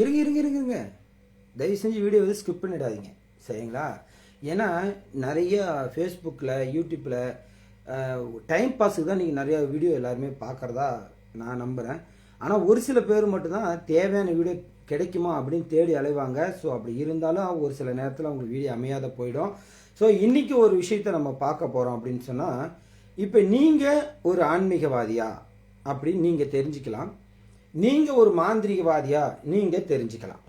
இருங்க இருங்க இருங்க இருங்க. தயவு செஞ்சு வீடியோ வந்து ஸ்கிப் பண்ணிடாதீங்க. சரிங்களா? ஏன்னா நிறைய ஃபேஸ்புக்கில் யூடியூப்பில் டைம் பாஸுக்கு தான் நீங்கள் நிறையா வீடியோ எல்லாருமே பார்க்குறதா நான் நம்புகிறேன் ஆனால் ஒரு சில பேர் மட்டும்தான் தேவையான வீடியோ கிடைக்குமா அப்படின்னு தேடி அலைவாங்க. ஸோ அப்படி இருந்தாலும் ஒரு சில நேரத்தில் அவங்களுக்கு வீடியோ அமையாத போயிடும். ஸோ இன்றைக்கி ஒரு விஷயத்த நம்ம பார்க்க போகிறோம் அப்படின்னு சொன்னால் இப்போ நீங்கள் ஒரு ஆன்மீகவாதியா அப்படின்னு நீங்கள் தெரிஞ்சுக்கலாம். நீங்கள் ஒரு மாந்திரிகவாதியா? நீங்கள் தெரிஞ்சுக்கலாம்.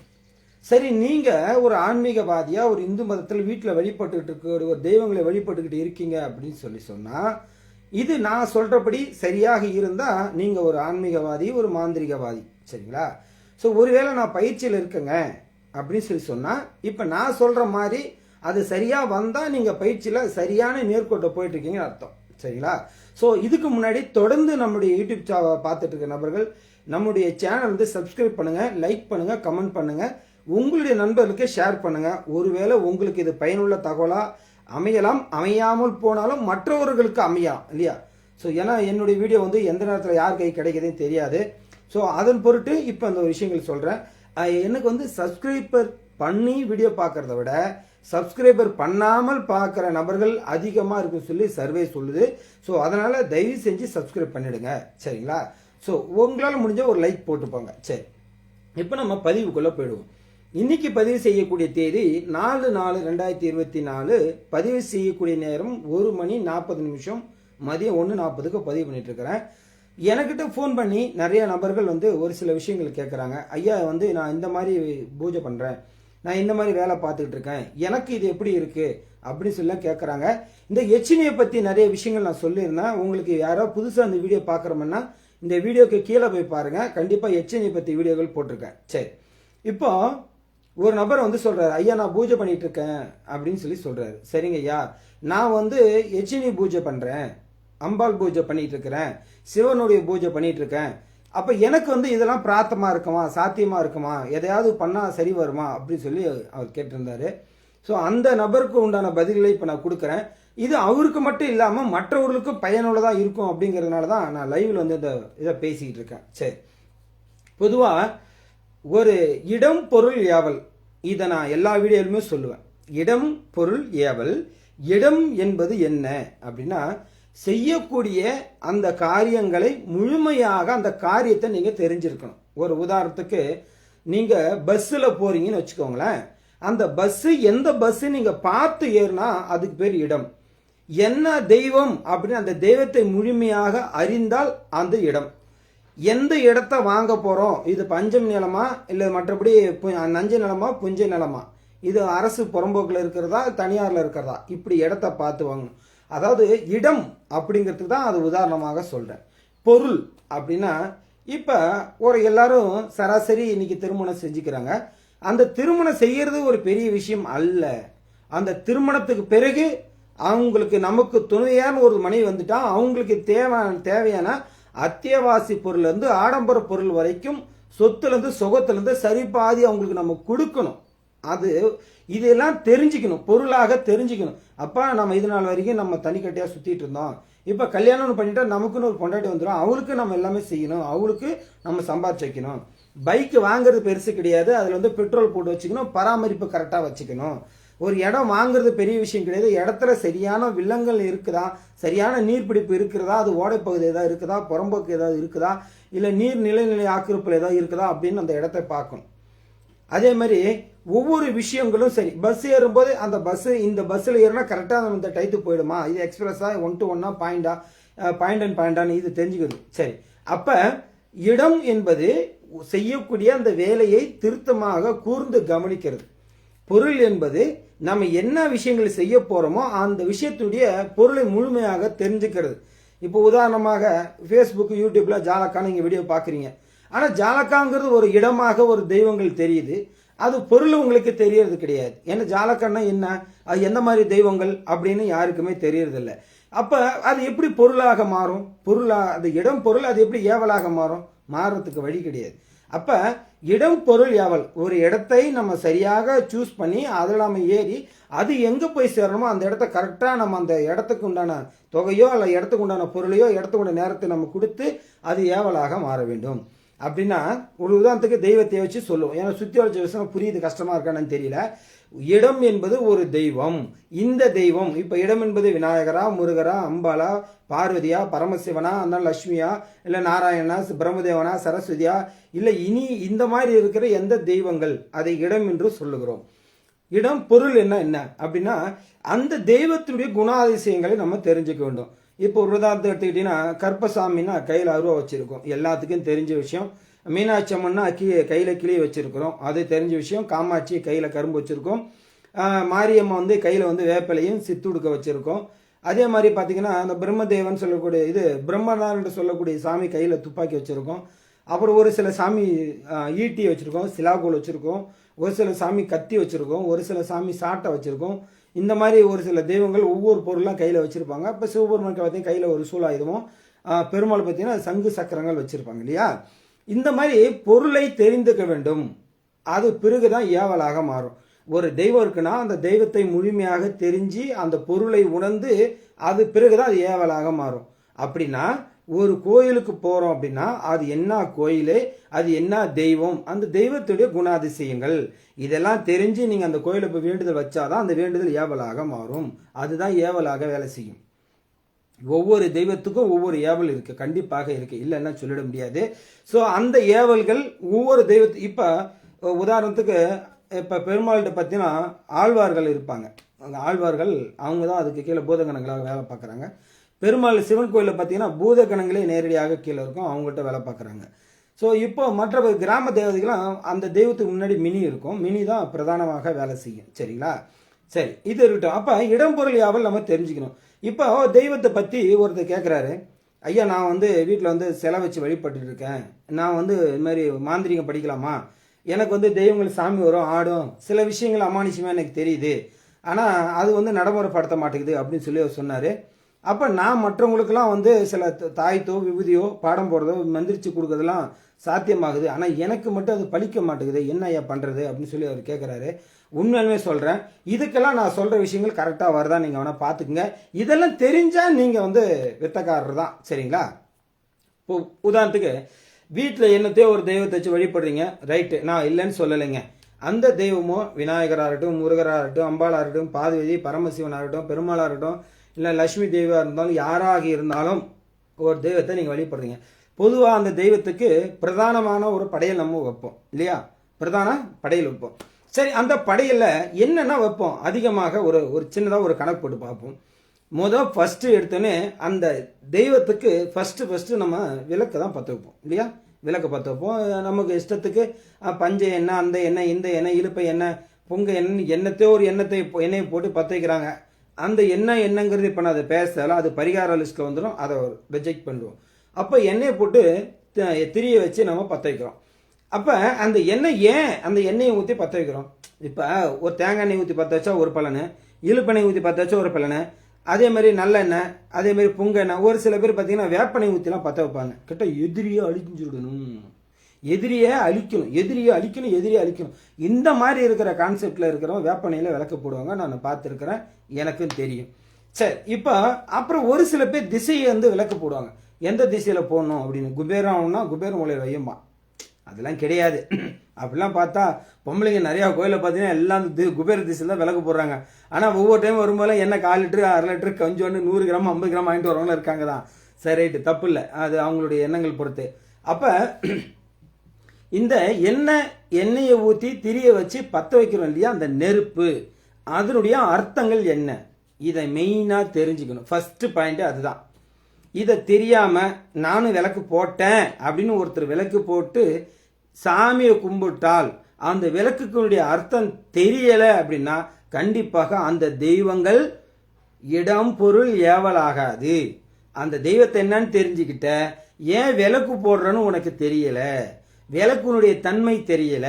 சரி நீங்கள் ஒரு ஆன்மீகவாதியா ஒரு இந்து மதத்தில் வீட்டில் வழிபட்டுக்கிட்டு இருக்க ஒரு தெய்வங்களை வழிபட்டுக்கிட்டு இருக்கீங்க அப்படின்னு சொல்லி சொன்னால் இது நான் சொல்கிறபடி சரியாக இருந்தால் நீங்கள் ஒரு ஆன்மீகவாதி ஒரு மாந்திரிகவாதி. சரிங்களா? ஸோ ஒருவேளை நான் பயிற்சியில் இருக்கேங்க அப்படின்னு சொல்லி சொன்னால் இப்போ நான் சொல்கிற மாதிரி அது சரியாக வந்தால் நீங்கள் பயிற்சியில் சரியான நேர்கோட்டை போயிட்டு அர்த்தம். சரிங்களா? ஸோ இதுக்கு முன்னாடி தொடர்ந்து நம்முடைய யூடியூப் சா பார்த்துட்டு இருக்க நபர்கள் நம்முடைய சேனல் வந்து சப்ஸ்கிரைப் பண்ணுங்கள் லைக் பண்ணுங்கள் கமெண்ட் பண்ணுங்கள் உங்களுடைய நண்பர்களுக்கு ஷேர் பண்ணுங்கள் ஒருவேளை உங்களுக்கு இது பயனுள்ள தகவலாக அமையலாம் அமையாமல் போனாலும் மற்றவர்களுக்கு அமையலாம் இல்லையா? ஸோ ஏன்னா என்னுடைய வீடியோ வந்து எந்த நேரத்தில் யார் கை கிடைக்குதுன்னு தெரியாது. ஸோ அதன் பொருட்டு இப்போ அந்த விஷயங்கள் சொல்கிறேன் எனக்கு வந்து சப்ஸ்கிரைபர் பண்ணி வீடியோ பார்க்குறத விட சப்ஸ்கிரைபர் பண்ணாமல் பார்க்குற நபர்கள் அதிகமாக இருக்குன்னு சொல்லி சர்வே சொல்லுது. ஸோ அதனால் தயவு செஞ்சு சப்ஸ்கிரைப் பண்ணிவிடுங்க சரிங்களா? ஸோ உங்களால் முடிஞ்ச ஒரு லைக் போட்டுப்பாங்க சரி. இப்போ நம்ம பதிவுக்குள்ளே போயிடுவோம். இன்னைக்கு பதிவு செய்யக்கூடிய தேதி நாலு நாலு ரெண்டாயிரத்தி இருபத்தி நாலு. பதிவு செய்யக்கூடிய நேரம் ஒரு மணி நாற்பது நிமிஷம். மதியம் ஒன்று நாற்பதுக்கு பதிவு பண்ணிட்டு இருக்கிறேன் எனக்கிட்ட ஃபோன் பண்ணி நிறைய நபர்கள் வந்து ஒரு சில விஷயங்கள் கேட்குறாங்க ஐயா வந்து நான் இந்த மாதிரி பூஜை பண்ணுறேன் நான் இந்த மாதிரி வேலை பார்த்துக்கிட்டு இருக்கேன் எனக்கு இது எப்படி இருக்குது அப்படின்னு சொல்லி கேட்குறாங்க இந்த எச்சினியை பற்றி நிறைய விஷயங்கள் நான் சொல்லியிருந்தேன். உங்களுக்கு யாரோ புதுசாக அந்த வீடியோ பார்க்குறோம்னா இந்த வீடியோக்கு கீழே போய் பாருங்கள் கண்டிப்பாக எச்என்ஐ பற்றி வீடியோகள் போட்டிருக்கேன். சரி. இப்போ ஒரு நபர் வந்து சொல்கிறாரு ஐயா நான் பூஜை பண்ணிட்டு இருக்கேன் அப்படின்னு சொல்லி சொல்கிறாரு சரிங்க ஐயா. நான் வந்து எச்சினி பூஜை பண்ணுறேன் அம்பாள் பூஜை பண்ணிட்டு இருக்கிறேன். சிவனுடைய பூஜை பண்ணிட்டு இருக்கேன். அப்போ எனக்கு வந்து இதெல்லாம் பிரார்த்தமாக இருக்குமா? சாத்தியமா இருக்குமா? எதையாவது பண்ணால் சரி வருமா? அப்படின்னு சொல்லி அவர் கேட்டிருந்தாரு. ஸோ அந்த நபருக்கு உண்டான பதில்களை இப்போ நான் கொடுக்குறேன். இது அவருக்கு மட்டும் இல்லாமல் மற்றவர்களுக்கும் பயனுள்ளதாக இருக்கும் அப்படிங்கிறதுனால தான் நான் லைவில் வந்து இந்த இதை பேசிக்கிட்டு இருக்கேன். சரி. பொதுவாக ஒரு இடம் பொருள் ஏவல் இதை நான் எல்லா வீடியோலுமே சொல்லுவேன். இடம் பொருள் ஏவல் இடம் என்பது என்ன? அப்படின்னா செய்யக்கூடிய அந்த காரியங்களை முழுமையாக அந்த காரியத்தை நீங்கள் தெரிஞ்சிருக்கணும். ஒரு உதாரணத்துக்கு நீங்கள் பஸ்ஸில் போகிறீங்கன்னு வச்சுக்கோங்களேன். அந்த பஸ்ஸு எந்த பஸ்ஸு நீங்கள் பார்த்து ஏறுனா அதுக்கு பேர் இடம். என்ன தெய்வம் அப்படின்னு அந்த தெய்வத்தை முழுமையாக அறிந்தால் அந்த இடம். எந்த இடத்த வாங்க போகிறோம் இது பஞ்சம் நிலமா? இல்லை மற்றபடி பு- நிலமா? புஞ்ச நிலமா? இது அரசு புறம்போக்கில் இருக்கிறதா? தனியாரில் இருக்கிறதா? இப்படி இடத்த பார்த்து வாங்கணும். அதாவது இடம் அப்படிங்கிறதுக்கு தான் அது உதாரணமாக சொல்கிறேன் பொருள் அப்படின்னா இப்போ ஒரு எல்லாரும் சராசரி இன்னைக்கு திருமணம் செஞ்சுக்கிறாங்க. அந்த திருமணம் செய்கிறது ஒரு பெரிய விஷயம் அல்ல. அந்த திருமணத்துக்கு பிறகு அவங்களுக்கு நமக்கு துணையான ஒரு மனைவி வந்துட்டா அவங்களுக்கு தேவையான தேவையான அத்தியாவசிய பொருள்லேருந்து ஆடம்பர பொருள் வரைக்கும் சொத்துலேருந்து சுகத்துலேருந்து சரி பாதி அவங்களுக்கு நம்ம கொடுக்கணும். அது இதெல்லாம் தெரிஞ்சுக்கணும். பொருளாக தெரிஞ்சுக்கணும். அப்போ நம்ம இது நாள் வரைக்கும் நம்ம தனிக்கட்டையாக சுற்றிட்டு இருந்தோம். இப்போ கல்யாணம்னு பண்ணிட்டா நமக்குன்னு ஒரு பொண்டாட்டி வந்துடும் அவளுக்கு நம்ம எல்லாமே செய்யணும். அவளுக்கு நம்ம சம்பாதிச்சு வைக்கணும். பைக் வாங்குறது பெருசு கிடையாது. அதில் வந்து பெட்ரோல் போட்டு வச்சுக்கணும். பராமரிப்பு கரெக்டாக வச்சுக்கணும். ஒரு இடம் வாங்குறது பெரிய விஷயம் கிடையாது. இடத்துல சரியான வில்லங்கள் இருக்குதா? சரியான நீர்பிடிப்பு இருக்கிறதா அது ஓடைப்பகுதி ஏதாவது இருக்குதா? புறம்போக்கு ஏதாவது இருக்குதா? இல்லை நீர் நிலைநிலை ஆக்கிரப்பில் ஏதாவது இருக்குதா? அப்படின்னு அந்த இடத்தை பார்க்கணும். அதே மாதிரி ஒவ்வொரு விஷயங்களும் சரி. பஸ் ஏறும்போது அந்த பஸ்ஸு இந்த பஸ்ஸில் ஏறினா கரெக்டாக நம்ம இந்த டயத்துக்கு போயிடுமா? இது எக்ஸ்பிரஸாக ஒன் டு ஒன்னா பாயிண்டா பாயிண்ட் அண்ட் பாயிண்டான்னு இது தெரிஞ்சுக்கிறது சரி. அப்போ இடம் என்பது செய்யக்கூடிய அந்த வேலையை திருத்தமாக கூர்ந்து கவனிக்கிறது. பொருள் என்பது நம்ம என்ன விஷயங்கள் செய்ய போறோமோ அந்த விஷயத்துடைய பொருளை முழுமையாக தெரிஞ்சுக்கிறது. இப்போ உதாரணமாக ஃபேஸ்புக் யூடியூப்ல ஜாலக்கா நீங்க வீடியோ பார்க்குறீங்க. ஆனா ஜாலக்காங்கிறது ஒரு இடமாக ஒரு தெய்வங்கள் தெரியுது. அது பொருள் உங்களுக்கு தெரியறது கிடையாது. ஏன்னா ஜாலக்கன்னா என்ன? அது எந்த மாதிரி தெய்வங்கள் அப்படின்னு யாருக்குமே தெரியறதில்ல. அப்ப அது எப்படி பொருளாக மாறும்? பொருளா அந்த இடம் பொருள் அது எப்படி ஏவலாக மாறும்? மாறுறதுக்கு வழி கிடையாது. அப்ப இடம் பொருள் ஏவல் ஒரு இடத்தை நம்ம சரியாக சூஸ் பண்ணி அதில் நம்ம ஏறி அது எங்க போய் சேரணுமோ அந்த இடத்த கரெக்டாக நம்ம அந்த இடத்துக்கு உண்டான தொகையோ அல்ல இடத்துக்கு உண்டான பொருளையோ இடத்துக்கு உண்டான நேரத்தை நம்ம கொடுத்து அது ஏவலாக மாற வேண்டும். அப்படின்னா ஒரு உதாரணத்துக்கு தெய்வத்தை வச்சு சொல்லுவோம். ஏன்னா சுத்தி வளைச்ச விஷயம் புரியுது கஷ்டமா இருக்கான்னு தெரியல. இடம் என்பது ஒரு தெய்வம். இந்த தெய்வம் இப்போ இடம் என்பது விநாயகரா முருகரா அம்பாலா பார்வதியா பரமசிவனா அண்ணா லட்சுமியா இல்லை நாராயணா பிரம்மதேவனா சரஸ்வதியா? இல்லை இனி இந்த மாதிரி இருக்கிற எந்த தெய்வங்கள் அதை இடம் என்று சொல்லுகிறோம். இடம் பொருள் என்ன என்ன? அப்படின்னா அந்த தெய்வத்தினுடைய குணாதிசயங்களை நம்ம தெரிஞ்சுக்க வேண்டும். இப்போ ஒரு உதாரணத்தை எடுத்துக்கிட்டீங்கன்னா கற்பசாமின்னா கையில் அருவா வச்சிருக்கோம். எல்லாத்துக்கும் தெரிஞ்ச விஷயம். மீனாட்சி அம்மன்னா கீ கையில் கிளி வச்சுருக்கிறோம். அது தெரிஞ்ச விஷயம். காமாட்சி கையில் கரும்பு வச்சுருக்கோம். மாரியம்மா வந்து கையில் வந்து வேப்பிலையும் சித்துடுக்க வச்சுருக்கோம். அதே மாதிரி பார்த்தீங்கன்னா அந்த பிரம்மதேவன் சொல்லக்கூடிய இது பிரம்மனார் என்று சொல்லக்கூடிய சாமி கையில் துப்பாக்கி வச்சுருக்கோம். அப்புறம் ஒரு சில சாமி ஈட்டி வச்சுருக்கோம். சிலாகோல் வச்சுருக்கோம். ஒரு சில சாமி கத்தி வச்சுருக்கோம். ஒரு சில சாமி சாட்டை வச்சுருக்கோம். இந்த மாதிரி ஒரு சில தெய்வங்கள் ஒவ்வொரு பொருளாக கையில் வச்சுருப்பாங்க. இப்போ சிவபெருமான் பார்த்தீங்கன்னா கையில் ஒரு சூழாயுதமும் பெருமாள் பார்த்தீங்கன்னா சங்கு சக்கரங்கள் வச்சுருப்பாங்க இல்லையா? இந்த மாதிரி பொருளை தெரிந்துக்க வேண்டும். அது பிறகு தான் ஏவலாக மாறும். ஒரு தெய்வம் இருக்குன்னா அந்த தெய்வத்தை முழுமையாக தெரிஞ்சு அந்த பொருளை உணர்ந்து அது பிறகுதான் அது ஏவலாக மாறும். அப்படின்னா ஒரு கோயிலுக்கு போகிறோம் அப்படின்னா அது என்ன கோயில் அது என்ன தெய்வம்? அந்த தெய்வத்துடைய குணாதிசயங்கள். இதெல்லாம் தெரிஞ்சு நீங்கள் அந்த கோயிலை போய் வேண்டுதல் வச்சாதான் அந்த வேண்டுதல் ஏவலாக மாறும். அதுதான் ஏவலாக வேலை செய்யும். ஒவ்வொரு தெய்வத்துக்கும் ஒவ்வொரு ஏவல் இருக்குது கண்டிப்பாக இருக்குது இல்லைன்னா சொல்லிட முடியாது. ஸோ அந்த ஏவல்கள் ஒவ்வொரு தெய்வத்து இப்போ உதாரணத்துக்கு இப்போ பெருமாள்கிட்ட பார்த்தீங்கன்னா ஆழ்வார்கள் இருப்பாங்க. அந்த ஆழ்வார்கள் அவங்க தான் அதுக்கு கீழே பூதகணங்களாக வேலை பார்க்குறாங்க. பெருமாள் சிவன் கோயிலில் பார்த்தீங்கன்னா பூதகணங்களே நேரடியாக கீழே இருக்கும். அவங்கள்ட்ட வேலை பார்க்குறாங்க. ஸோ இப்போ மற்ற கிராம தேவதைகளாம் அந்த தெய்வத்துக்கு முன்னாடி மினி இருக்கும். மினி தான் பிரதானமாக வேலை செய்யும். சரிங்களா? சரி இது இருக்கட்டும். அப்போ இடம்பொருள் யாவல் நம்ம தெரிஞ்சுக்கணும். இப்போ தெய்வத்தை பற்றி ஒருத்தர் கேட்குறாரு ஐயா நான் வந்து வீட்டில் வந்து சிலை வச்சு வழிபட்டு இருக்கேன். நான் வந்து இது மாதிரி மாந்திரிகம் படிக்கலாமா? எனக்கு வந்து தெய்வங்கள் சாமி வரும் ஆடும். சில விஷயங்கள் அமானுஷமாக எனக்கு தெரியுது. ஆனால் அது வந்து நடைமுறைப்படுத்த மாட்டேங்குது அப்படின்னு சொல்லி அவர் சொன்னார். அப்போ நான் மற்றவங்களுக்கெல்லாம் வந்து சில த- தாய்த்தோ விபூதியோ பாடம் போடுறதோ மந்திரிச்சு கொடுக்கறதெல்லாம் சாத்தியமாகுது. ஆனால் எனக்கு மட்டும் அது பலிக்க மாட்டேங்குது. என்ன ஐயா பண்ணுறது அப்படின்னு சொல்லி அவர் கேட்குறாரு உண்மையாலுமே சொல்கிறேன் இதுக்கெல்லாம் நான் சொல்கிற விஷயங்கள் கரெக்டாக வருதா நீங்கள் வேணால் பார்த்துக்குங்க இதெல்லாம் தெரிஞ்சால் நீங்கள் வந்து வித்தக்காரர் தான். சரிங்களா? இப்போ உதாரணத்துக்கு வீட்டில் என்னத்தையோ ஒரு தெய்வத்தை வச்சு வழிபடுறீங்க. ரைட்டு. நான் இல்லைன்னு சொல்லலைங்க. அந்த தெய்வமோ விநாயகராக இருக்கட்டும் முருகராக இருக்கட்டும் அம்பாளாக இருக்கட்டும் இல்லை லட்சுமி தெய்வம் இருந்தாலும் யாராக இருந்தாலும் ஒரு தெய்வத்தை நீங்கள் வழிபடுறீங்க. பொதுவாக அந்த தெய்வத்துக்கு பிரதானமான ஒரு படையல் நம்ம வைப்போம் இல்லையா? பிரதான படையல் வைப்போம். சரி அந்த படையலில் என்னென்ன வைப்போம்? அதிகமாக ஒரு ஒரு சின்னதாக ஒரு கணக்கு போட்டு பார்ப்போம். முத ஃபஸ்ட்டு எடுத்தோன்னே அந்த தெய்வத்துக்கு ஃபஸ்ட்டு ஃபஸ்ட்டு நம்ம விளக்கு தான் பற்ற வைப்போம் இல்லையா? விளக்கு பற்ற வைப்போம். நமக்கு இஷ்டத்துக்கு பஞ்ச எண்ணெய் அந்த எண்ணெய் இந்த எண்ணெய் இழுப்பை எண்ணெய் பொங்க எண்ணெய் எண்ணத்தையோ ஒரு எண்ணத்தை இப்போ- எண்ணெயை போட்டு பற்ற வைக்கிறாங்க. அந்த எண்ணெய் என்னங்கிறது இப்போ நான் அதை பேசல அது பரிகார லிஸ்ட்டில் வந்துடும் அதை ரிஜெக்ட் பண்ணுவோம் அப்போ எண்ணெயை போட்டு த- திரிய வச்சு நம்ம பற்ற வைக்கிறோம். அப்போ அந்த எண்ணெய் ஏன் அந்த எண்ணெயை ஊற்றி பற்ற வைக்கிறோம்? இப்போ ஒரு தேங்காய் எண்ணெய் ஊற்றி பற்ற வச்சா ஒரு பலனு இழுப்பெண்ணெய் ஊற்றி பற்ற வச்சா ஒரு பலனு அதே மாதிரி நல்லெண்ணெய் அதே மாதிரி பொங்க எண்ணெய் ஒரு சில பேர் பார்த்தீங்கன்னா வேப்பெண்ணெய் ஊற்றிலாம் பற்ற வைப்பாங்க. கிட்ட எதிரியே அழிஞ்சுடணும் எதிரியை அழிக்கணும். எதிரியை அழிக்கணும் எதிரியை அழிக்கணும். இந்த மாதிரி இருக்கிற கான்செப்டில் இருக்கிறவங்க வேப்பனையில் விளக்கு போடுவாங்க. நான் பார்த்துருக்குறேன். எனக்கும் தெரியும். சரி இப்போ அப்புறம் ஒரு சில பேர் திசையை வந்து விளக்கு போடுவாங்க. எந்த திசையில் போடணும் அப்படின்னு. குபேரம்னா குபேர மூலையில் வையும்பா அதெல்லாம் கிடையாது. அப்படிலாம் பார்த்தா பொம்பளைங்க நிறையா கோயிலில் பார்த்தீங்கன்னா எல்லாம் தி- குபேர திசையில் தான் விளக்கு போடுறாங்க. ஆனால் ஒவ்வொரு டைம் வரும்போது என்ன கால் லிட்டரு அரை லிட்டரு கொஞ்சோண்டு நூறு கிராம் ஐம்பது கிராம் வாங்கிட்டு வரவங்களும் இருக்காங்க தான் சரி ரைட்டு தப்பு இல்லை. அது அவங்களுடைய எண்ணங்கள் பொறுத்து. அப்போ இந்த எண்ணெய் எண்ணெயை ஊற்றி திரிய வச்சு பற்ற வைக்கிறோம் இல்லையா? அந்த நெருப்பு. அதனுடைய அர்த்தங்கள் என்ன? இதை மெயினாக தெரிஞ்சுக்கணும். ஃபஸ்ட்டு பாயிண்ட் அதுதான். இதை தெரியாமல் நானும் விளக்கு போட்டேன் அப்படின்னு ஒருத்தர் விளக்கு போட்டு சாமியை கும்பிட்டால் அந்த விளக்குக்குடைய அர்த்தம் தெரியலை அப்படின்னா கண்டிப்பாக அந்த தெய்வங்கள் இடம் பொருள் ஏவலாகாது அந்த தெய்வத்தை என்னன்னு தெரிஞ்சுக்கிட்ட ஏன் விளக்கு போடுறன்னு உனக்கு தெரியலை? விளக்குனுடைய தன்மை தெரியல.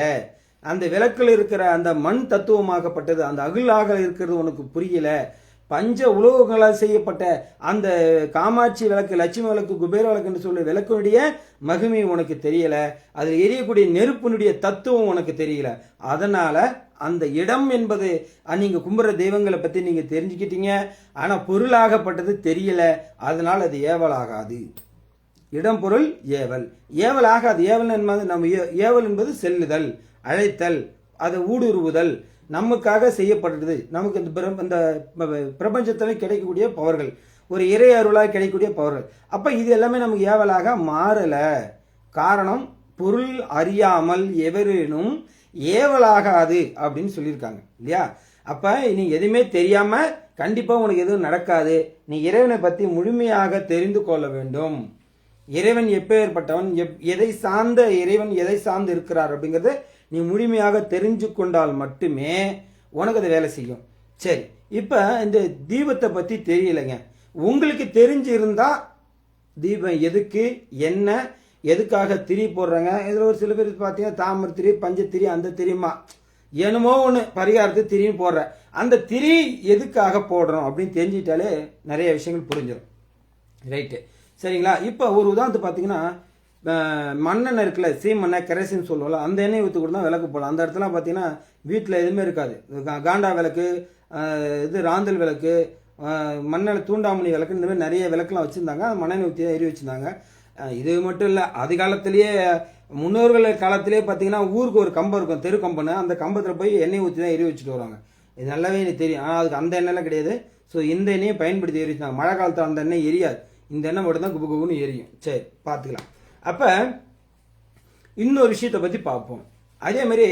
அந்த விளக்கில் இருக்கிற அந்த மண் தத்துவமாகப்பட்டது அந்த அகிலாக இருக்கிறது உனக்கு புரியல. பஞ்ச உலோகங்களால் செய்யப்பட்ட அந்த காமாட்சி விளக்கு லட்சுமி விளக்கு குபேர விளக்குன்னு சொல்லி விளக்குனுடைய மகிமை உனக்கு தெரியல. அதில் எரியக்கூடிய நெருப்பினுடைய தத்துவம் உனக்கு தெரியல. அதனால அந்த இடம் என்பது நீங்க கும்பிட்ற தெய்வங்களை பத்தி நீங்க தெரிஞ்சுக்கிட்டீங்க. ஆனா பொருளாகப்பட்டது தெரியல. அதனால அது ஏவலாகாது. இடம் பொருள் ஏவல். ஏவல் ஆகாது. ஏவல் என்பது நம்ம ஏ- ஏவல் என்பது செல்லுதல் அழைத்தல் அதை ஊடுருவுதல். நமக்காக செய்யப்படுறது நமக்கு இந்த இந்த ப- பிரபஞ்சத்தில் கிடைக்கக்கூடிய பவர்கள். ஒரு இறை அருளாக கிடைக்கக்கூடிய பவர்கள். அப்போ இது எல்லாமே நமக்கு ஏவலாக மாறலை. காரணம் பொருள் அறியாமல் எவரேனும் ஏவலாகாது அப்படின்னு சொல்லியிருக்காங்க. இல்லையா? அப்போ நீ எதுவுமே தெரியாமல் கண்டிப்பாக உனக்கு எதுவும் நடக்காது. நீ இறைவனை பற்றி முழுமையாக தெரிந்து கொள்ள வேண்டும். இறைவன் எப்பேற்பட்டவன் எப்- எதை சார்ந்த இறைவன் எதை சார்ந்து இருக்கிறார் அப்படிங்கிறத நீ முழுமையாக தெரிஞ்சு கொண்டால் மட்டுமே உனக்கு அது வேலை செய்யும். சரி இப்போ இந்த தீபத்தை பற்றி தெரியலைங்க. உங்களுக்கு தெரிஞ்சு இருந்தால் தீபம் எதுக்கு என்ன எதுக்காக திரி போடுறாங்க? இதில் ஒரு சில பேர் பார்த்தீங்கன்னா தாமரை திரி பஞ்ச திரி அந்த திரியுமா? என்னமோ ஒன்று பரிகாரத்துக்கு திரின்னு போடுற. அந்த திரி எதுக்காக போடுறோம் அப்படின்னு தெரிஞ்சிட்டாலே நிறைய விஷயங்கள் புரிஞ்சிடும். ரைட்டு. சரிங்களா? இப்போ ஒரு உதாரணத்துக்கு பார்த்தீங்கன்னா மண்ணெண்ணெய் இருக்குல்ல சீமெண்ணெய் கெரசின்னு சொல்லுவோம்ல அந்த எண்ணெய் ஊற்றி கூட தான் விளக்கு போடலாம். அந்த இடத்துல பார்த்தீங்கன்னா வீட்டில் எதுவுமே இருக்காது. கா- காண்டா விளக்கு இது ராந்தல் விளக்கு மண்ணெண்ணெய் தூண்டாமணி விளக்கு இந்த மாதிரி நிறைய விளக்குலாம் வச்சுருந்தாங்க. அது மண்ணெண்ணெய் ஊற்றி தான் எரி வச்சுருந்தாங்க. இது மட்டும் இல்லை அது காலத்திலேயே முன்னோர்கள் காலத்திலே பார்த்தீங்கன்னா ஊருக்கு ஒரு கம்பம் இருக்கும் தெரு கம்பன்னு அந்த கம்பத்தில் போய் எண்ணெய் ஊற்றி தான் எரி வச்சுட்டு வருவாங்க. இது நல்லாவே எனக்கு தெரியும். ஆனால் அதுக்கு அந்த எண்ணெய்லாம் கிடையாது. ஸோ இந்த எண்ணெயை பயன்படுத்தி எரிச்சாங்க மழை காலத்தில் அந்த எண்ணெய் எரியாது. இந்த எண்ணெய் மட்டும் தான் குபு குபுன்னு எரியும். சரி பார்த்துக்கலாம். அப்போ இன்னொரு விஷயத்தை பற்றி பார்ப்போம். அதே மாதிரி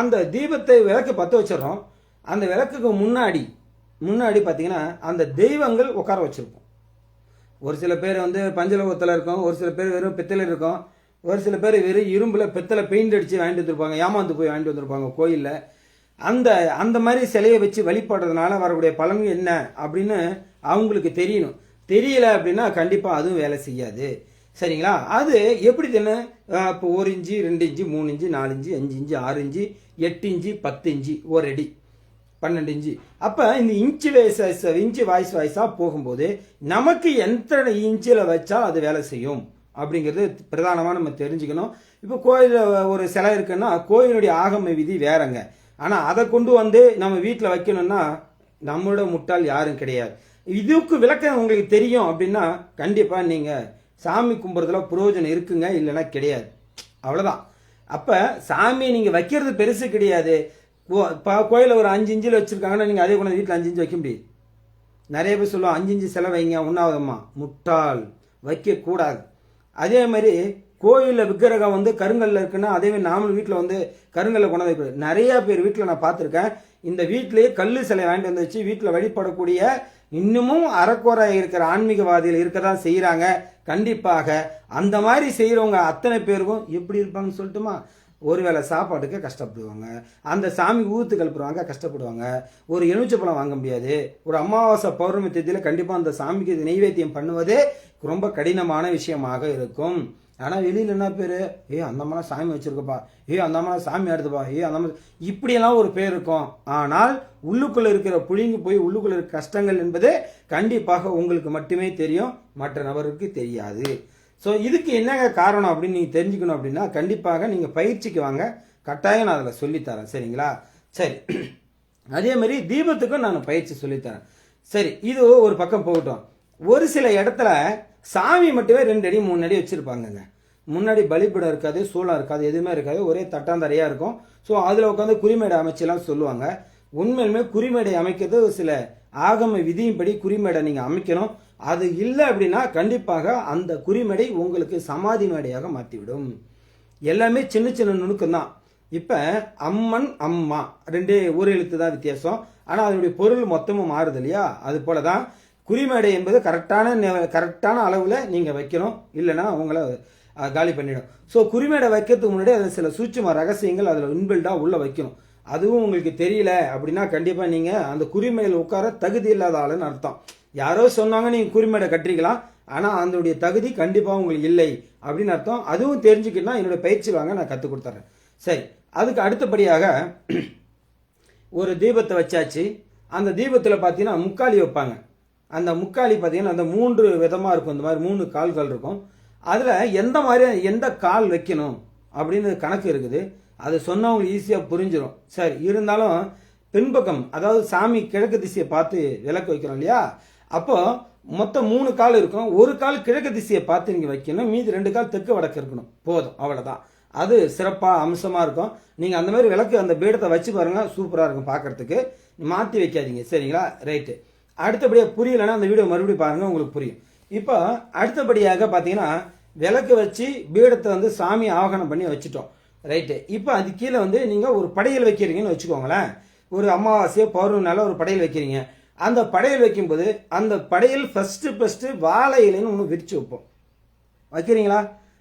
அந்த தீபத்தை விளக்கு பற்ற வச்சிடறோம். அந்த விளக்குக்கு முன்னாடி முன்னாடி பார்த்தீங்கன்னா அந்த தெய்வங்கள் உட்கார வச்சுருப்போம். ஒரு சில பேர் வந்து பஞ்சலோகத்தில் இருக்கும் ஒரு சில பேர் வெறும் பித்தளை இருக்கும். ஒரு சில பேர் வெறும் இரும்பில் பித்தளை பெயிண்ட் அடித்து வாங்கிட்டு வந்துருப்பாங்க ஏமாந்து போய் வாங்கிட்டு வந்திருப்பாங்க கோயிலில். அந்த அந்த மாதிரி சிலையை வச்சு வழிபடுறதுனால வரக்கூடிய பலன் என்ன அப்படின்னு அவங்களுக்கு தெரியணும். தெரியல அப்படின்னா கண்டிப்பாக அதுவும் வேலை செய்யாது. சரிங்களா? அது எப்படி தானே இப்போ ஒரு இன்ச்சு ரெண்டு இன்ச்சு மூணு இன்ச்சு நாலு இஞ்சி அஞ்சு இன்ச்சு ஆறு இஞ்சி எட்டு இஞ்சி பத்து இன்ச்சு ஒரு அடி பன்னெண்டு இன்ச்சு. அப்போ இந்த இன்ச்சு வைஸ் இன்ச்சு வாய்ஸ் வாய்ஸாக போகும்போது நமக்கு எத்தனை இன்ச்சில் வச்சா அது வேலை செய்யும்? அப்படிங்கிறது பிரதானமாக நம்ம தெரிஞ்சுக்கணும். இப்போ கோயிலில் ஒரு சிலை இருக்குன்னா கோயிலுடைய ஆகம விதி வேறங்க. ஆனால் அதை கொண்டு வந்து நம்ம வீட்டில் வைக்கணும்னா நம்மளோட முட்டாள் யாரும் கிடையாது. இதுக்கு விளக்கம் உங்களுக்கு தெரியும் அப்படின்னா கண்டிப்பாக நீங்கள் சாமி கும்பிட்றதுல புரோஜனம் இருக்குங்க இல்லைன்னா கிடையாது. அவ்வளோதான் அப்போ சாமி நீங்கள் வைக்கிறது பெருசு கிடையாது. இப்போ கோயிலில் ஒரு அஞ்சு இஞ்சில் வச்சுருக்காங்கன்னா நீங்கள் அதே கொண்டு வீட்டில் அஞ்சு வைக்க முடியாது. நிறைய பேர் சொல்லுவோம் அஞ்சு இஞ்சி செலவு வைங்க உண்ணாவதம்மா முட்டாள். வைக்கக்கூடாது. அதே மாதிரி கோயிலில் விக்கிரகம் வந்து கருங்கல்ல இருக்குன்னா அதே மாதிரி நாமளும் வீட்டில் வந்து கருங்கல்ல கொண்டு வைக்கிறது நிறையா பேர் வீட்டில் நான் பார்த்துருக்கேன். இந்த வீட்டிலேயே கல் சிலை வாங்கிட்டு வந்து வச்சு வீட்டில் வழிபடக்கூடிய இன்னமும் அறக்குறை இருக்கிற ஆன்மீகவாதிகள் இருக்க தான் செய்கிறாங்க கண்டிப்பாக அந்த மாதிரி செய்கிறவங்க அத்தனை பேருக்கும் எப்படி இருப்பாங்கன்னு சொல்லட்டுமா? ஒருவேளை சாப்பாட்டுக்கு கஷ்டப்படுவாங்க. அந்த சாமி ஊத்து கலப்புறவாங்க கஷ்டப்படுவாங்க. ஒரு எலுமிச்சப்பழம் வாங்க முடியாது. ஒரு அமாவாசை பௌர்ணமி தேதியில் கண்டிப்பாக அந்த சாமிக்கு நெய்வேத்தியம் பண்ணுவதே ரொம்ப கடினமான விஷயமாக இருக்கும். ஆனால் வெளியில் என்ன பேர்? ஏ அந்த சாமி வச்சிருக்கப்பா. ஏ அந்த அம்மா சாமி எடுத்துப்பா ஏ அந்த மாதிரி இப்படியெல்லாம் ஒரு பேர் இருக்கும். ஆனால் உள்ளுக்குள்ளே இருக்கிற புழுங்கி போய் உள்ளுக்குள்ளே இருக்கிற கஷ்டங்கள் என்பது கண்டிப்பாக உங்களுக்கு மட்டுமே தெரியும். மற்ற நபருக்கு தெரியாது. ஸோ இதுக்கு என்னங்க காரணம் அப்படின்னு நீங்கள் தெரிஞ்சுக்கணும் அப்படின்னா கண்டிப்பாக நீங்கள் பயிற்சிக்கு வாங்க. கட்டாயம் நான் அதில் சொல்லித்தரேன். சரிங்களா? சரி. அதே மாதிரி தீபத்துக்கும் நான் பயிற்சி சொல்லித்தரேன். சரி இது ஒரு பக்கம் போகட்டும். ஒரு சில இடத்துல சாமி மட்டுமே ரெண்டு அடி மூணு அடி வச்சுருப்பாங்கங்க. முன்னாடி பலிப்பிடம் இருக்காது சூளம் இருக்காது எதுவுமே இருக்காது. ஒரே தட்டாந்தரையாக இருக்கும். ஸோ அதில் உட்காந்து குறிமேடை அமைச்செல்லாம் சொல்லுவாங்க. உண்மையிலுமே குறிமேடை அமைக்கிறது சில ஆகம விதியின்படி குறிமேடை நீங்கள் அமைக்கணும். அது இல்லை அப்படின்னா கண்டிப்பாக அந்த குறிமேடை உங்களுக்கு சமாதி மேடையாக மாற்றிவிடும் எல்லாமே சின்ன சின்ன நுணுக்கம் தான். இப்போ அம்மன் அம்மா ரெண்டே ஒரு எழுத்து தான் வித்தியாசம். ஆனால் அதனுடைய பொருள் மொத்தமும் மாறுது இல்லையா? அது போல தான் குறிமேடை என்பது கரெக்டான கரெக்டான அளவில் நீங்கள் வைக்கணும். இல்லைன்னா உங்களை காலி பண்ணிடும். ஸோ குறிமேடை வைக்கிறதுக்கு முன்னாடி அதில் சில சூட்சும ரகசியங்கள் அதில் இன்பில்டாக உள்ளே வைக்கணும். அதுவும் உங்களுக்கு தெரியல அப்படின்னா கண்டிப்பாக நீங்கள் அந்த குறிமையில் உட்கார தகுதி இல்லாத ஆளுன்னு அர்த்தம். யாரோ சொன்னாங்க நீங்கள் குறிமேடை கட்டிக்கலாம் ஆனால் அதனுடைய தகுதி கண்டிப்பாக உங்களுக்கு இல்லை அப்படின்னு அர்த்தம். அதுவும் தெரிஞ்சுக்கிட்டா என்னோட பயிற்சி வாங்க நான் கற்றுக் கொடுத்துட்றேன் சரி அதுக்கு அடுத்தபடியாக ஒரு தீபத்தை வச்சாச்சு. அந்த தீபத்தில் பார்த்தீங்கன்னா முக்காலி வைப்பாங்க. அந்த முக்காலி பார்த்தீங்கன்னா அந்த மூன்று விதமாக இருக்கும். இந்த மாதிரி மூணு கால்கள் இருக்கும். அதில் எந்த மாதிரி எந்த கால் வைக்கணும் அப்படின்னு கணக்கு இருக்குது. அது சொன்னவங்க ஈஸியாக புரிஞ்சிடும் சரி இருந்தாலும் பின்பக்கம் அதாவது சாமி கிழக்கு திசையை பார்த்து விளக்கு வைக்கிறோம் இல்லையா? அப்போது மொத்தம் மூணு கால் இருக்கும். ஒரு கால் கிழக்கு திசையை பார்த்து நீங்கள் வைக்கணும். மீதி ரெண்டு கால் தெற்கு வடக்கு இருக்கணும். போதும் அவ்வளோதான் அது சிறப்பாக அம்சமாக இருக்கும். நீங்கள் அந்த மாதிரி விளக்கு அந்த பீடத்தை வச்சு பாருங்கள் சூப்பராக இருக்கும் பார்க்குறதுக்கு. மாற்றி வைக்காதீங்க. சரிங்களா? ரைட்டு. அடுத்தபடியாக புரியலைன்னா அந்த வீடியோ மறுபடியும் பாருங்கள் உங்களுக்கு புரியும். இப்போ அடுத்தபடியாக பார்த்தீங்கன்னா விளக்கு வச்சு பீடத்தை வந்து சாமி ஆவகனம் பண்ணி வச்சுட்டோம். ரைட்டு இப்போ அது கீழே வந்து நீங்கள் ஒரு படையல் வைக்கிறீங்கன்னு வச்சுக்கோங்களேன். ஒரு அமாவாசையோ பௌர்ணமினால ஒரு படையல் வைக்கிறீங்க. அந்த படையல் வைக்கும்போது அந்த படையல் ஃபஸ்ட்டு ஃபஸ்ட்டு வாழை இலைன்னு ஒன்று விரித்து வைப்போம். வைக்கிறீங்களா?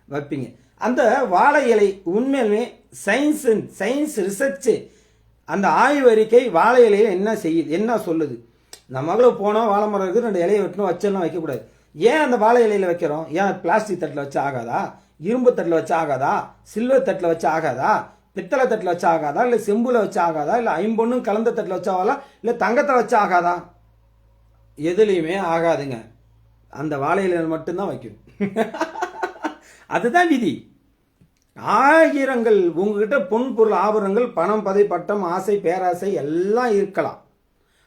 வைப்பீங்க. அந்த வாழை இலை உண்மையிலுமே சயின்ஸ் சயின்ஸ் ரிசர்ச்சு அந்த ஆய்வு அறிக்கை வாழை இலையில என்ன செய்யுது என்ன சொல்லுது? நம்மளும் போனோம் வாழை மரம் இருக்குது ரெண்டு இலையை வெட்டணும் வச்செல்லாம் வைக்கக்கூடாது. ஏன் அந்த வாழை இலையில வைக்கிறோம்? ஏன் பிளாஸ்டிக் தட்டில் வச்சு ஆகாதா? இரும்பு தட்டில் வச்சு ஆகாதா? சில்வர் தட்டில் வச்சு ஆகாதா? பித்தளை தட்டில் வச்சு ஆகாதா? இல்லை செம்புல வச்சு ஆகாதா? இல்லை ஐம்பொண்ணும் கலந்த தட்டில் வச்சு ஆகாதா? இல்லை தங்கத்தை வச்சு ஆகாதா? எதுலேயுமே ஆகாதுங்க. அந்த வாழை இலையில மட்டும்தான் வைக்கணும். அதுதான் விதி. ஆயிரங்கள் உங்ககிட்ட பொன் பொருள் ஆபரணங்கள் பணம் பதை பட்டம் ஆசை பேராசை எல்லாம் இருக்கலாம்.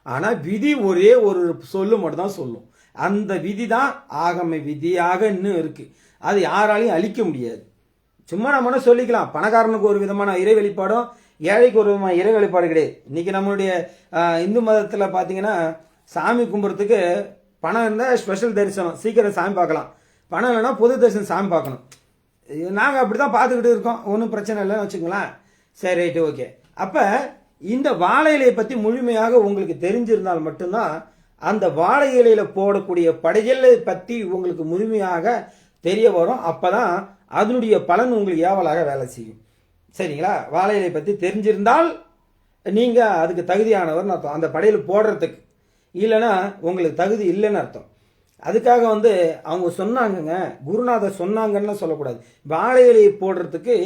ஆனால் விதி ஒரே ஒரு சொல்லு மட்டும் தான் சொல்லும். அந்த விதி தான் ஆகம விதியாக இன்னும் இருக்குது அது யாராலையும் அழிக்க முடியாது. சும்மா நம்ம என்ன சொல்லிக்கலாம். பணக்காரனுக்கு ஒரு விதமான இறை வெளிப்பாடும் ஏழைக்கு ஒரு விதமான இறை வெளிப்பாடு கிடையாது. இன்றைக்கி நம்மளுடைய இந்து மதத்தில் பார்த்தீங்கன்னா சாமி கும்பிட்றதுக்கு பணம் இருந்தால் ஸ்பெஷல் தரிசனம். சீக்கிரம் சாமி பார்க்கலாம். பணம் இல்லைன்னா பொது தரிசனம் சாமி பார்க்கணும். நாங்கள் அப்படி தான் பார்த்துக்கிட்டு இருக்கோம். ஒன்றும் பிரச்சனை இல்லைன்னு வச்சுக்கோங்களேன். சரி ரைட்டு ஓகே. அப்போ இந்த வாழை இலையை பற்றி முழுமையாக உங்களுக்கு தெரிஞ்சிருந்தால் மட்டும்தான் அந்த வாழை இலையில போடக்கூடிய படையலை பற்றி உங்களுக்கு முழுமையாக தெரிய வரும். அப்போ தான் அதனுடைய பலன் உங்களுக்கு ஏவலாக வேலை செய்யும். சரிங்களா? வாழை இலையை பற்றி தெரிஞ்சிருந்தால் நீங்கள் அதுக்கு தகுதியானவர்னு அர்த்தம். அந்த படையல் போடுறதுக்கு. இல்லைன்னா உங்களுக்கு தகுதி இல்லைன்னு அர்த்தம். அதுக்காக வந்து அவங்க சொன்னாங்கங்க. குருநாதர் சொன்னாங்கன்னு சொல்லக்கூடாது. வாழை இலையை போடுறதுக்கு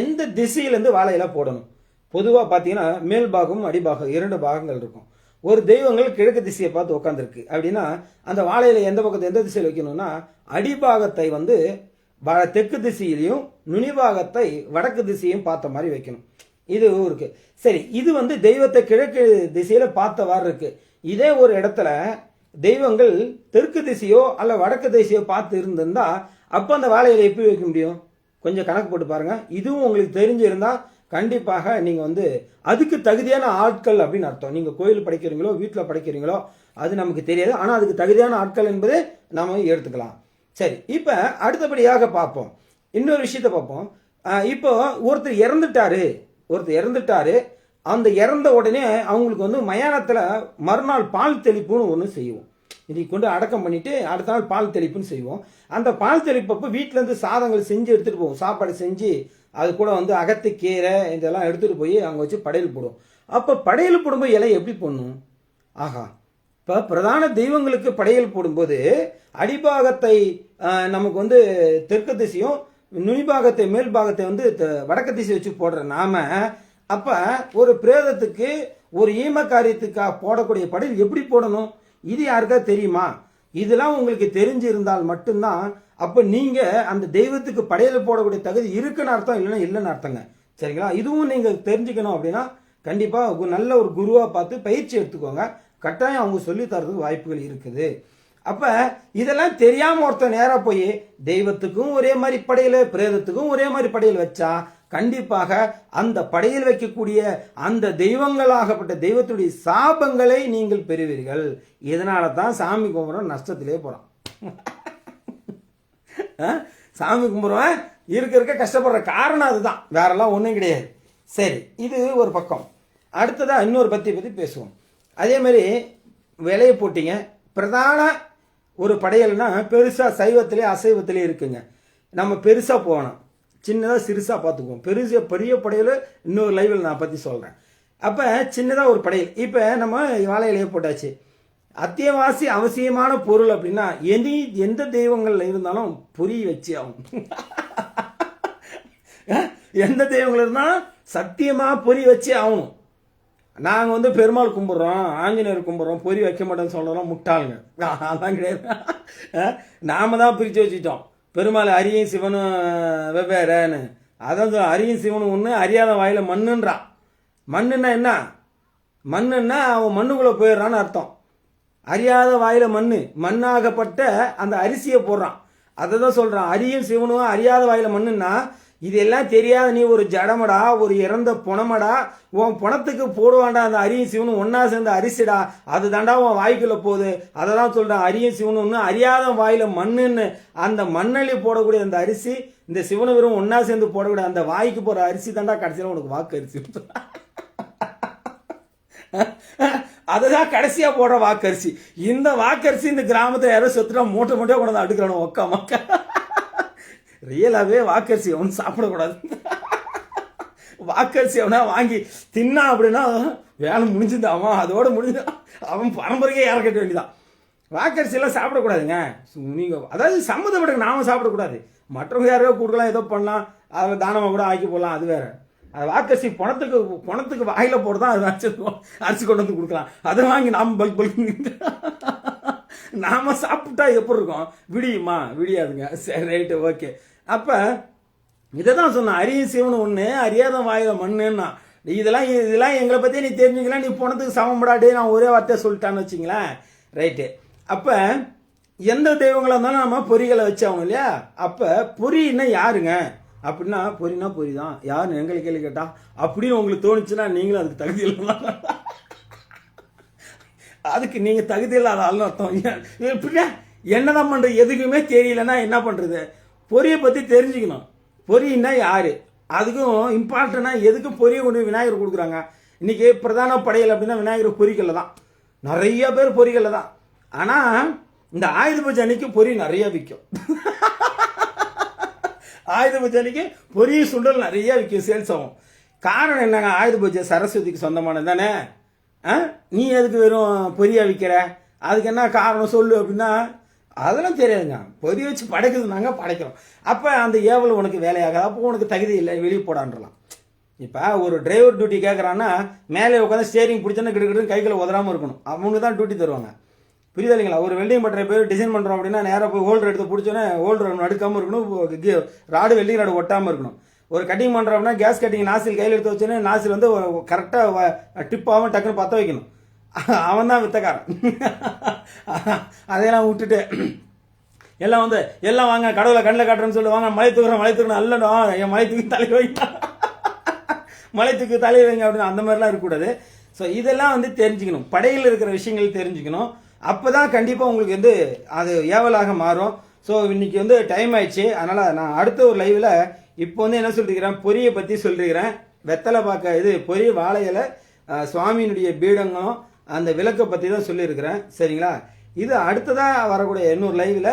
எந்த திசையிலேருந்து வாழை இலை போடணும்? பொதுவாக பார்த்தீங்கன்னா மேல் பாகமும் அடிபாகம் இரண்டு பாகங்கள் இருக்கும். ஒரு தெய்வங்கள் கிழக்கு திசையை பார்த்து உட்காந்துருக்கு அப்படின்னா அந்த வாழையில் எந்த பக்கத்தை எந்த திசையில் வைக்கணும்னா அடிபாகத்தை வந்து வ- தெற்கு திசையிலையும் நுனிபாகத்தை வடக்கு திசையும் பார்த்த மாதிரி வைக்கணும். இது இருக்கு. சரி இது வந்து தெய்வத்தை கிழக்கு திசையில பார்த்தவாறு இருக்கு. இதே ஒரு இடத்துல தெய்வங்கள் தெற்கு திசையோ அல்ல வடக்கு திசையோ பார்த்து இருந்திருந்தா அப்போ அந்த வாழையில எப்படி வைக்க முடியும்? கொஞ்சம் கணக்கு போட்டு பாருங்க. இதுவும் உங்களுக்கு தெரிஞ்சிருந்தா கண்டிப்பாக நீங்கள் வந்து அதுக்கு தகுதியான ஆட்கள் அப்படின்னு அர்த்தம். நீங்கள் கோயில் படைக்கிறீங்களோ வீட்டில் படைக்கிறீங்களோ அது நமக்கு தெரியாது. ஆனால் அதுக்கு தகுதியான ஆட்கள் என்பது நாம் எடுத்துக்கலாம் சரி இப்போ அடுத்தபடியாக பார்ப்போம். இன்னொரு விஷயத்தை பார்ப்போம். இப்போ ஒருத்தர் இறந்துட்டாரு. ஒருத்தர் இறந்துட்டாரு. அந்த இறந்த உடனே அவங்களுக்கு வந்து மயானத்தில் மறுநாள் பால் தெளிப்புன்னு ஒன்று செய்வோம். இன்னைக்கு கொண்டு அடக்கம் பண்ணிவிட்டு அடுத்த நாள் பால் தெளிப்புன்னு செய்வோம். அந்த பால் தெளிப்பப்போ வீட்டிலேருந்து சாதங்கள் செஞ்சு எடுத்துகிட்டு போவோம். சாப்பாடு செஞ்சு அது கூட வந்து அகத்துக்கீரை இதெல்லாம் எடுத்துகிட்டு போய் அங்கே வச்சு படையல் போடும். அப்போ படையல் போடும்போது இலை எப்படி பண்ணும் ஆஹா. இப்போ பிரதான தெய்வங்களுக்கு படையல் போடும்போது அடிபாகத்தை நமக்கு வந்து தெற்கு திசையும் நுனிபாகத்தை மேல் பாகத்தை வந்து த- வடக்கு திசை வச்சு போடுற நாம அப்போ ஒரு பிரேதத்துக்கு ஒரு ஈம காரியத்துக்காக போடக்கூடிய படையல் எப்படி போடணும்? இது யாருக்கா தெரியுமா? இதெல்லாம் உங்களுக்கு தெரிஞ்சிருந்தால் மட்டும்தான் அப்போ நீங்கள் அந்த தெய்வத்துக்கு படையல் போடக்கூடிய தகுதி இருக்குன்னு அர்த்தம் இல்லைன்னா இல்லைன்னு அர்த்தங்க. சரிங்களா? இதுவும் நீங்கள் தெரிஞ்சுக்கணும் அப்படின்னா கண்டிப்பாக நல்ல ஒரு குருவாக பார்த்து பயிற்சி எடுத்துக்கோங்க. கட்டாயம் அவங்க சொல்லி தரதுக்கு வாய்ப்புகள் இருக்குது. அப்போ இதெல்லாம் தெரியாமல் ஒருத்தன் நேராக போய் தெய்வத்துக்கும் ஒரே மாதிரி படையல் பிரேதத்துக்கும் ஒரே மாதிரி படையல் வச்சா கண்டிப்பாக அந்த படையல் வைக்கக்கூடிய அந்த தெய்வங்களாகப்பட்ட தெய்வத்துடைய சாபங்களை நீங்கள் பெறுவீர்கள். இதனால தான் சாமி கும்பிட்றோம் நஷ்டத்திலே போகிறான் சாமி கும்பிடுவேன் இருக்க இருக்க கஷ்டப்படுற காரணம் அதுதான். வேறெல்லாம் ஒன்றும் கிடையாது. சரி இது ஒரு பக்கம். அடுத்ததாக இன்னொரு பத்தி பற்றி பேசுவோம். அதே மாதிரி விலையை போட்டிங்க. பிரதான ஒரு படையல்னா பெருசாக சைவத்திலே அசைவத்திலே இருக்குங்க. நம்ம பெருசாக போகணும். சின்னதாக சிறுசாக பார்த்துக்குவோம் பெருசு பெரிய படையில் இன்னொரு லைவில் நான் பற்றி சொல்கிறேன் அப்போ சின்னதாக ஒரு படையல். இப்போ நம்ம வாழை இலையை போட்டாச்சு. அத்தியாவசிய அவசியமான பொருள் அப்படின்னா எனி எந்த தெய்வங்களில் இருந்தாலும் பொறி வச்சு ஆகும் எந்த தெய்வங்கள் இருந்தாலும் சத்தியமாக பொறி வச்சே ஆகணும். நாங்கள் வந்து பெருமாள் கும்பிட்றோம் ஆஞ்சநேயர் கும்பிட்றோம் பொறி வைக்க மாட்டேன்னு சொல்கிறோம் முட்டாளுங்க. அதான் கிடையாது. அஹ், நாம தான் பிரித்து வச்சுட்டோம் பெருமாள் அரியும் சிவனும் வெவ்வேறேன்னு. அதான் சொல்ல, அரியும் சிவனும் ஒன்று அறியாத வாயில் மண்ணுன்றான் மண்ணுன்னா என்ன? மண்ணுன்னா அவன் மண்ணுக்குள்ளே போயிடுறான்னு அர்த்தம். அறியாத வாயில மண் மண்ணாகப்பட்ட அந்த அரிசியை போடுறான். அதை தான் சொல்கிறான் அரியும் சிவனும் அறியாத வாயில் மண்ணுன்னா இதெல்லாம் தெரியாத நீ ஒரு ஜடமடா ஒரு இறந்த புணமடா உன் புணத்துக்கு போடுவான்டா அந்த அரியும் சிவனும் ஒன்னா சேர்ந்து அரிசிடா. அது தாண்டா உன் வாய்க்குள்ள போகுது. அதை தான் சொல்றேன் அரியும் சிவனும் அறியாத வாயில மண்ணுன்னு. அந்த மண்ணள்ளி போடக்கூடிய அந்த அரிசி இந்த சிவனு வெறும் ஒன்னா சேர்ந்து போடக்கூடிய அந்த வாய்க்கு போற அரிசி தாண்டா கடைசியில் உனக்கு வாக்கு அரிசி. அதுதான் கடைசியா போடுற வாக்கரிசி இந்த வாக்கரிசி இந்த கிராமத்துல யாரோ செத்துட்டா மூட்டை மூட்டையா கொண்டு வந்து அடுக்கிறானு ஒக்கா மக்கா. ரியலாகவே வாக்கரிசி அவன் சாப்பிடக்கூடாது. வாக்கரிசி அவனா வாங்கி தின்னா அப்படின்னா வேலை முடிஞ்சுது. அவன் அதோட முடிஞ்சு அவன் பரம்பரையே யாரை கட்ட வேண்டியதான் வாக்கரிசியெல்லாம் சாப்பிடக்கூடாதுங்க. நீங்கள் அதாவது சம்மந்தப்பட்ட நாம சாப்பிடக்கூடாது. மற்றவங்க யாரோ கொடுக்கலாம் ஏதோ பண்ணலாம். அதை தானமாக கூட ஆக்கி போடலாம் அது வேற. அது வாக்கரிசி பணத்துக்கு பணத்துக்கு வாயில் போட்டு தான் அது அரிசி அரிசி கொண்டு வந்து கொடுக்கலாம். அதை வாங்கி நாம பல்க் பல்க் நாம சாப்பிட்டா எப்படி இருக்கும்? விடியுமா? விடியாதுங்க. சரி ரைட்டு ஓகே. அப்ப இதை தான் சொன்னான். அரிய சிவன் ஒன்று அறியாத வாயில மண்ணுன்னா. இதெல்லாம் இதெல்லாம் எங்களை பற்றி நீ தெரிஞ்சுக்கலாம் நீ போனதுக்கு சமப்படாடே நான் ஒரே வார்த்தையை சொல்லிட்டான்னு வச்சிங்களேன். ரைட்டு அப்போ எந்த தெய்வங்களாக இருந்தாலும் நம்ம பொறிகளை வச்சாகும் இல்லையா? அப்போ பொறின்னா யாருங்க? அப்படின்னா பொறினா பொறி தான் யாருன்னு எங்களை கேள்வி கேட்டா அப்படின்னு உங்களுக்கு தோணுச்சுன்னா நீங்களும் அதுக்கு தகுதி இல்லை அதுக்கு நீங்கள் தகுதி இல்லாத ஆள்னு அர்த்தம். எப்படின்னா என்னதான் பண்ணுறது எதுக்குமே தெரியலன்னா என்ன பண்ணுறது பொரியை பற்றி தெரிஞ்சுக்கணும். பொரின்னா யார்? அதுக்கும் இம்பார்ட்டனா எதுக்கும் பொரியை கொண்டு விநாயகர் கொடுக்குறாங்க? இன்றைக்கி பிரதான படையல் அப்படின்னா விநாயகர் பொறிக்கல்ல தான். நிறைய பேர் பொறிக்கல்ல தான். ஆனால் இந்த ஆயுத பூஜை அன்னைக்கு பொறி நிறைய விற்கும் ஆயுத பூஜை அன்னைக்கு பொரிய சுண்டல் நிறைய விற்கும் சேல்ஸ் ஆகும். காரணம் என்னங்க? ஆயுத பூஜை சரஸ்வதிக்கு சொந்தமானது தானே? ஆ? நீ எதுக்கு வெறும் பொரியா விற்கிற அதுக்கு என்ன காரணம் சொல்லு அப்படின்னா அதெல்லாம் தெரியாதுங்க. பொதி வச்சு படைக்கிறது நாங்கள் படைக்கிறோம். அப்போ அந்த ஏவல் உனக்கு வேலையாகாது. அப்போ உனக்கு தகுதி இல்லை. வெளியே போடான்றலாம். இப்போ ஒரு டிரைவர் டியூட்டி கேட்குறான்னா மேலே உட்காந்து ஸ்டேரிங் பிடிச்சோன்னா கிட்ட கைகளை உதறாமல் இருக்கணும். அவங்க தான் டியூட்டி தருவாங்க. புரியுதா இல்லைங்களா? ஒரு வெல்டிங் பண்ணுற பேர் டிசைன் பண்ணுறோம் அப்படின்னா நேராக போய் ஹோல்டர் எடுத்து பிடிச்சோன்னே ஹோல்டர் அடுக்காமல் இருக்கணும். ராடு வெல்டிங் ராடு ஒட்டாமல் இருக்கணும். ஒரு கட்டிங் பண்ணுறோம் அப்படின்னா கேஸ் கட்டிங் நாசில் கையில் எடுத்து வச்சோன்னே நாசில் வந்து கரெக்டாக டிப்பாகவும் டக்குன்னு பற்ற வைக்கணும். அவன் தான் வித்தக்காரன். அதையெல்லாம் விட்டுட்டு எல்லாம் வந்து எல்லாம் வாங்க கடவுளை கண்ணில் காட்டுறேன்னு சொல்லி வாங்க மலை தூக்குறேன் மலை தூக்குறேன் அல்லடும் என் மலை தூக்கி தலை வைங்க மலை தூக்கி தலை வைங்க அப்படின்னு அந்த மாதிரிலாம் இருக்கக்கூடாது. ஸோ இதெல்லாம் வந்து தெரிஞ்சுக்கணும். படையில் இருக்கிற விஷயங்கள் தெரிஞ்சுக்கணும். அப்போ தான் கண்டிப்பாக உங்களுக்கு வந்து அது ஏவலாக மாறும். ஸோ இன்னைக்கு வந்து டைம் ஆயிடுச்சு. அதனால் நான் அடுத்த ஒரு லைவில் இப்போ வந்து என்ன சொல்லிருக்கிறேன்? பொரியை பற்றி சொல்லிருக்கிறேன். வெத்தலை பார்க்க இது பொரிய வாழை சுவாமியினுடைய பீடங்களும் அந்த விளக்கை பற்றி தான் சொல்லியிருக்கிறேன். சரிங்களா? இது அடுத்ததாக வரக்கூடிய இன்னொரு லைவில்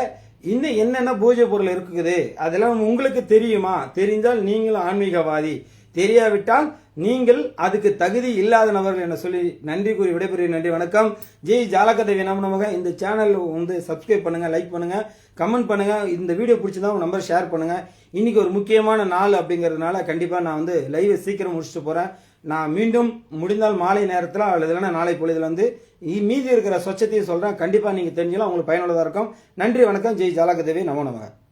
இன்னும் என்னென்ன பூஜை பொருள் இருக்குது? அதெல்லாம் உங்களுக்கு தெரியுமா? தெரிஞ்சால் நீங்களும் ஆன்மீகவாதி. தெரியாவிட்டால் நீங்கள் அதுக்கு தகுதி இல்லாத நபர்கள் என சொல்லி நன்றி கூறி விடைபெறுகிறேன். நன்றி வணக்கம். ஜெய் ஜாலகதேவி நம்ம நமக. இந்த சேனல் வந்து சப்ஸ்கிரைப் பண்ணுங்கள் லைக் பண்ணுங்கள் கமெண்ட் பண்ணுங்கள் இந்த வீடியோ பிடிச்சதா உங்கள் நம்பர் ஷேர் பண்ணுங்கள் இன்றைக்கி ஒரு முக்கியமான நாள் அப்படிங்கிறதுனால கண்டிப்பாக நான் வந்து லைவை சீக்கிரம் முடிச்சுட்டு போகிறேன் நான் மீண்டும் முடிந்தால் மாலை நேரத்தில் அல்லது இல்லைன்னா நாளை பொழுதுல வந்து இ- மீதி இருக்கிற சொச்சத்தையும் சொல்கிறேன் கண்டிப்பாக நீங்கள் தெரிஞ்சாலும் உங்களுக்கு பயனுள்ளதாக இருக்கும். நன்றி வணக்கம். ஜெய் ஜாலகதேவி. நமோ நமக.